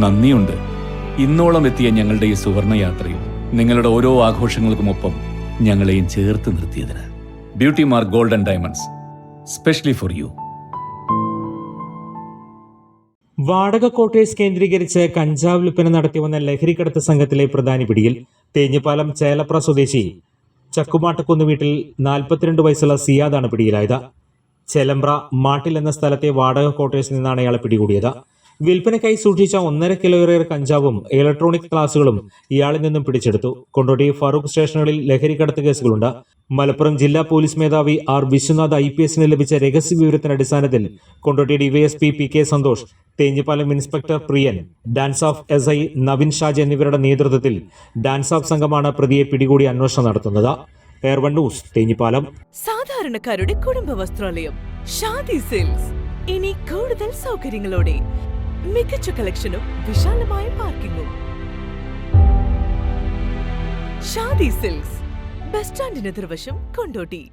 നന്ദിയുണ്ട്. ഇന്നോളം എത്തിയ ഞങ്ങളുടെ ഈ സുവർണ യാത്രയിൽ നിങ്ങളുടെ ഓരോ ആഘോഷങ്ങൾക്കുമൊപ്പം ഞങ്ങളെയും ചേർത്ത് നിർത്തിയതിന് Beauty Mark Golden Diamonds specially for you. വാടക ക്വാർട്ടേഴ്സ് കേന്ദ്രീകരിച്ച് കഞ്ചാവ് വിൽപ്പന നടത്തിവന്ന ലഹരിക്കടത്ത് സംഘത്തിലെ പ്രധാനി പിടിയിൽ തേഞ്ഞിപ്പാലം ചേലപ്ര സ്വദേശി ചക്കുമാട്ടക്കുന്ന് വീട്ടിൽ നാൽപ്പത്തിരണ്ട് വയസ്സുള്ള സിയാദാണ് പിടിയിലായത്. ചേലമ്പ്ര മാട്ടിൽ എന്ന സ്ഥലത്തെ വാടക ക്വാർട്ടേഴ്സിൽ നിന്നാണ് ഇയാളെ പിടികൂടിയത്. വിൽപ്പനയ്ക്കായി സൂക്ഷിച്ച ഒന്നര കിലോയേറെ കഞ്ചാവും ഇലക്ട്രോണിക് ക്ലാസുകളും ഇയാളിൽ നിന്നും പിടിച്ചെടുത്തു. കൊണ്ടോട്ടി ഫറൂഖ് സ്റ്റേഷനുകളിൽ ലഹരിക്കടത്ത് കേസുകളുണ്ട്. മലപ്പുറം ജില്ലാ പോലീസ് മേധാവി ആർ വിശ്വനാഥ് ഐ പി എസിന് ലഭിച്ച രഹസ്യ വിവരത്തിന്റെ അടിസ്ഥാനത്തിൽ Kondotty DYSP P K Santhosh Thenhipalam inspector Priyan DANSAF S I Navin Shaj എന്നിവരുടെ നേതൃത്വത്തിൽ ഡാൻസ് ഓഫ് സംഘമാണ് പ്രതിയെ പിടികൂടി അന്വേഷണം നടത്തുന്നത്. Air One news Thenhipalam. സാധാരണക്കാരുടെ കുടുംബ വസ്ത്രാലയം ഷാദി സെയിൽസ് ഇനി കൂടുതൽ സൗകര്യങ്ങളോടെ മികച്ച കളക്ഷനും വിശാലമായ പാർക്കിങ്ങും. ഷാദി സിൽക്സ് ബസ് സ്റ്റാൻഡിന് എതിർവശം കൊണ്ടോട്ടി.